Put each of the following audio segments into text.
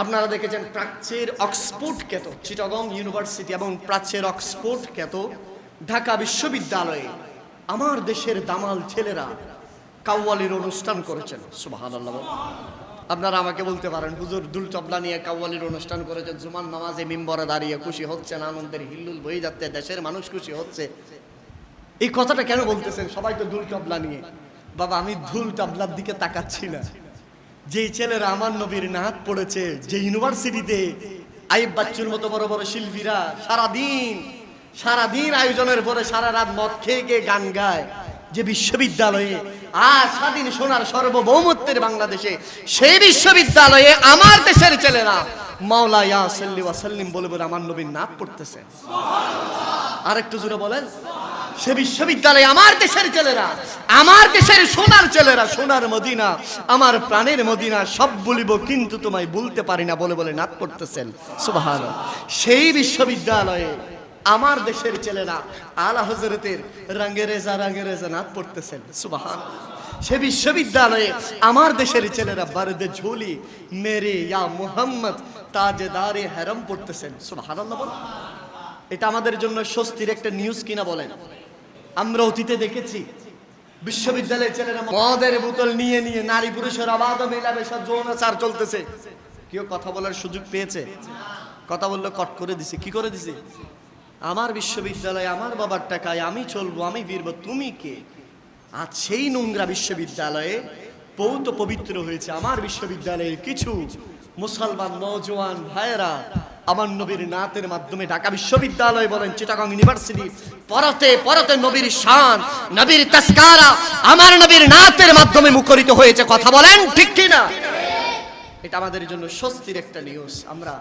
আপনারা দেখেছেন প্রাচ্যের অক্সফোর্ড খ্যাত, চিটাগং ইউনিভার্সিটি এবং প্রাচ্যের অক্সফোর্ড খ্যাত ঢাকা বিশ্ববিদ্যালয়ে আমার দেশের দামাল ছেলেরা কাওয়ালির অনুষ্ঠান করেছেন। সুবাহান আপনারা আমাকে বলতে পারেন, হুজুর দুল তবলা নিয়ে কাওয়ালির অনুষ্ঠান করেছেন জুমান নামাজে মিম্বরে দাঁড়িয়ে খুশি হচ্ছেন আনন্দের হিল্লুল বয়ে যাচ্ছে, দেশের মানুষ খুশি হচ্ছে। এই কথাটা কেন বলতেছেন? সবাই তো দুল তবলা নিয়ে। বাবা, আমি ধুল তবলার দিকে তাকাচ্ছি না। যেই ছেলেরা আমার নবীর নাহাত পড়েছে যে ইউনিভার্সিটিতে আইব বাচ্চুর মতো বড় বড় শিল্পীরা সারাদিন সারাদিন আয়োজনের পরে সারা রাত মদ খেয়ে খেয়ে গান গায়। যে বিশ্ববিদ্যালয়ে আর স্বাধীন সোনার সার্বভৌমত্বের বাংলাদেশে, সেই বিশ্ববিদ্যালয়ে আমার দেশের ছেলেরা মাওলা ইয়া সাল্লি বলে বলে আমার নবীর নাথ পড়তেছে। আর একটু জোরে বলেন। সে বিশ্ববিদ্যালয়ে আমার দেশের ছেলেরা, আমার দেশের সোনার ছেলেরা, সোনার মদিনা, আমার প্রাণের মদিনা, সব বলিব, কিন্তু তোমায় বলতে পারি না বলে বলে নাচ পড়তেছেন সুবাহান সেই বিশ্ববিদ্যালয়ে আমার দেশের ছেলেরা আলা হজরতের রাঙ্গে রেজা রাঙ্গে রেজা নাচ পড়তেছেন সুবাহান সে বিশ্ববিদ্যালয়ে আমার দেশের ছেলেরা বারদে ঝুলি, মেরে ইয়া মুহাম্মদ, তাজেদারে হেরম পড়তেছেন সুবহানাল্লাহ এটা আমাদের জন্য স্বস্তির একটা নিউজ কিনা বলেন। আমরা অতীতে দেখেছি, বিশ্ববিদ্যালয়ের ছেলেরা মদের বোতল নিয়ে নিয়ে নারী পুরুষের অবাধ সব যৌনাচার চলতেছে। কেউ কথা বলার সুযোগ পেয়েছে? কথা বললে কট করে দিছে। কি করে দিছে? আমার বিশ্ববিদ্যালয়ে, আমার বাবার টাকায় আমি চলবো, আমি ফিরবো, তুমি কে? আজ সেই নোংরা বিশ্ববিদ্যালয়ে পৌত পবিত্র হয়েছে। আমার বিশ্ববিদ্যালয়ের কিছু মুসলমান নজওয়ান ভাইয়েরা আমার নবীর নাতের মাধ্যমে ঢাকা বিশ্ববিদ্যালয় বলেন, চিটাগং ইউনিভার্সিটি, পরতে পরতে নবীর শান, নবীর তাস্কারা আমার নবীর নাতের মাধ্যমে মুখরিত হয়েছে কথা বলেন ঠিক কি না এটা আমাদের জন্য স্বস্তির একটা নিউজ আমরা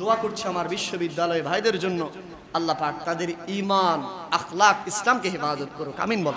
দোয়া করছি আমার বিশ্ববিদ্যালয় ভাইদের জন্য। আল্লাহ পাক তাদের ইমান আখলাক ইসলামকে হেফাজত করুক। আমিন বল